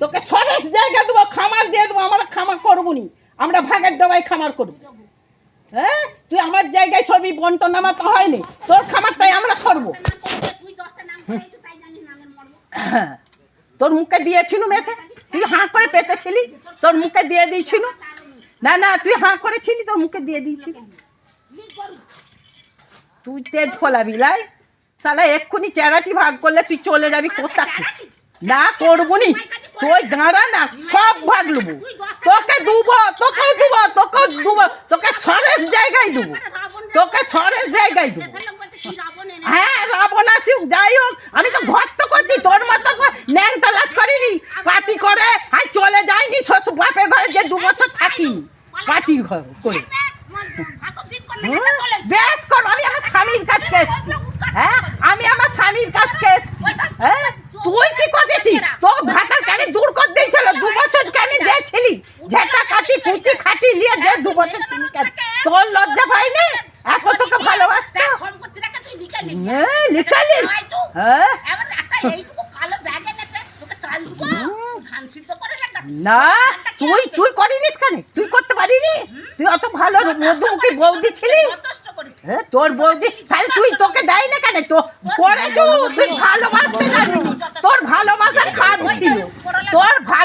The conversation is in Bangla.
তোকে সরেস জায়গা দেবো, খামার দিয়ে দেবো, আমরা খামার করব নি আমরা ভাগের ডবাই খামার করব। হ্যাঁ? তুই আমার জায়গায় সবই বন্টন আমাকে হয়নি। তোর খামারটাই আমরা সরবো। নাম হ্যাঁ। তোর মুখে দিয়েছিল মেসে? তুই হাঁ করে পেতেছিলি? তোর মুখে দিয়ে দিয়েছিল না না, তুই হাঁ করেছিলি, তোর মুখে দিয়ে দিয়েছিল। তুই তেজ ফলাবি, লাই। সালা এক্ষুনি চেরাটি ভাগ করলে তুই চলে যাবি কোথাকে না করব নি। তুই দাঁড়া না, সব ভাগ লুবো। তোকে দুবো, তোকেও দুবো তোকেও দুবো, তোকে সরেস জায়গায় দেবো। তোকে সরেস জায়গায় দেবো। হ্যাঁ রাবণ আসুক, যাই হোক, আমি তো ঘর তো করছি, তোর মতো ন্যাং তালাজ করিনি। পার্টি করে আর চলে যাইনি, শ্বশুর বাপের ঘরে যে দু বছর থাকি। পার্টি ঘর করে। বেশ কর, আমি আমার স্বামীর কাছে এসছি। হ্যাঁ আমি আমার স্বামীর কাছে এসছি। হ্যাঁ? তুই কি করেছিস? তোর ভাতার কানে দূর করে দিয়েছিল দু বছর কানে দিয়েছিলি। ঝেটা কাটি কুচি খাটি নিয়ে যে দু বছর ছিলি কেন তোর লজ্জা পাইনি? এত তোকে ভালোবাসতো? হ্যাঁ? লিখালি হ্যাঁ না তুই তুই করিনিস কেন তুই করতে পারিনি? তুই অত ভালো মধুমুখী বৌদি ছিলি? তোর বৌদি তাহলে তুই তোকে দেয় না কেন? তো পরে তুই ভালোবাসতে জানিনি। তোর ভালোবাসার খাদ ছিল